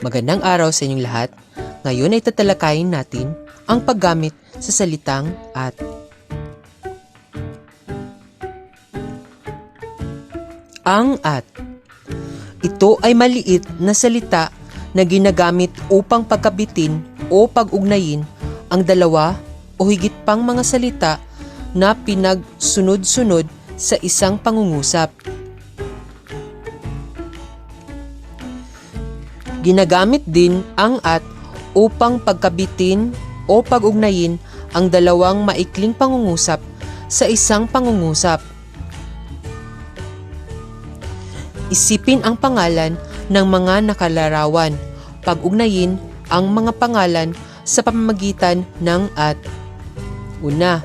Magandang araw sa inyong lahat. Ngayon ay tatalakayin natin ang paggamit sa salitang at. Ang at. Ito ay maliit na salita na ginagamit upang pagkabitin o pag-ugnayin ang dalawa o higit pang mga salita na pinagsunod-sunod sa isang pangungusap. Ginagamit din ang at upang pagkabitin o pag-ugnayin ang dalawang maikling pangungusap sa isang pangungusap. Isipin ang pangalan ng mga nakalarawan. Pag-ugnayin ang mga pangalan sa pamamagitan ng at. Una,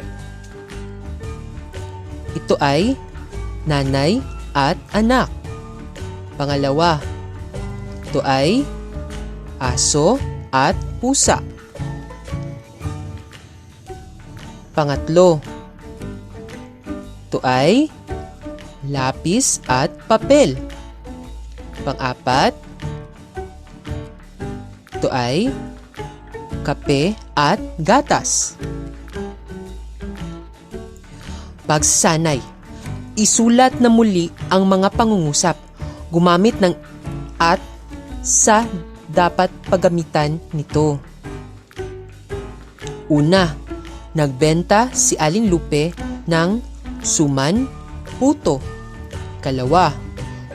ito ay nanay at anak. Pangalawa, ito ay aso at pusa. Pangatlo, ito ay lapis at papel. Pang-apat, ito ay kape at gatas. Pagsasanay. Isulat na muli ang mga pangungusap. Gumamit ng at sa dapat paggamitan nito. Una, nagbenta si Aling Lupe ng suman, puto. Kalawa,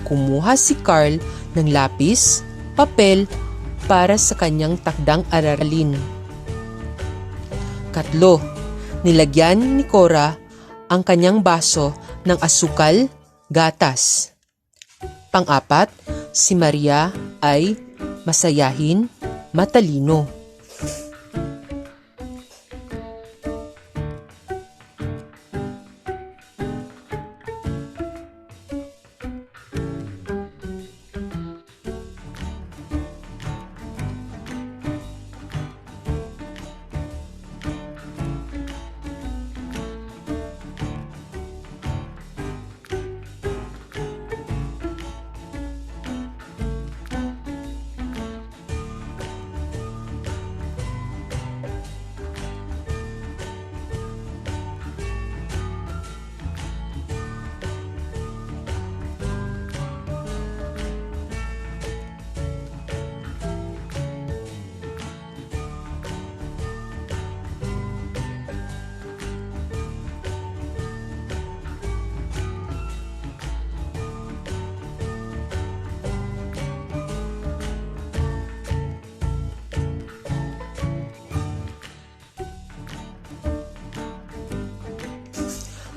kumuha si Carl ng lapis, papel para sa kanyang takdang aralin. Katlo, nilagyan ni Cora ang kanyang baso ng asukal, gatas. Pang-apat, si Maria ay masayahin, matalino.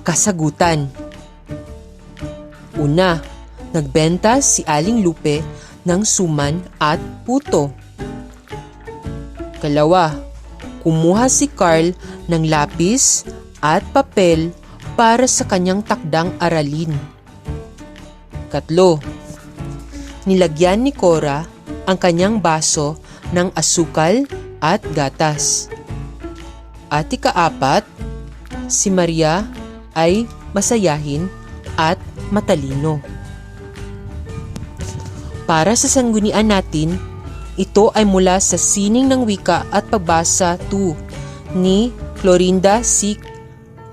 Kasagutan Una, nagbenta si Aling Lupe ng suman at puto. Kalawa, kumuha si Carl ng lapis at papel para sa kanyang takdang aralin. Katlo, nilagyan ni Cora ang kanyang baso ng asukal at gatas. At ikaapat, si Maria ay masayahin at matalino. Para sa sanggunian natin, ito ay mula sa Sining ng Wika at Pagbasa 2 ni Clorinda C.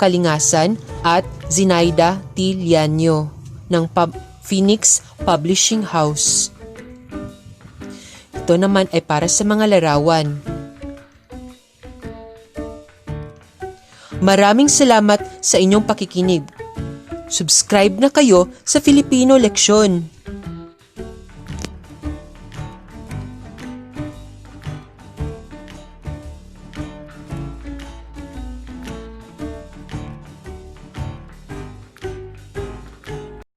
Kalingasan at Zinaida T. Lianyo ng Pub- Phoenix Publishing House. Ito naman ay para sa mga larawan. Maraming salamat sa inyong pakikinig. Subscribe na kayo sa Filipino Leksyon.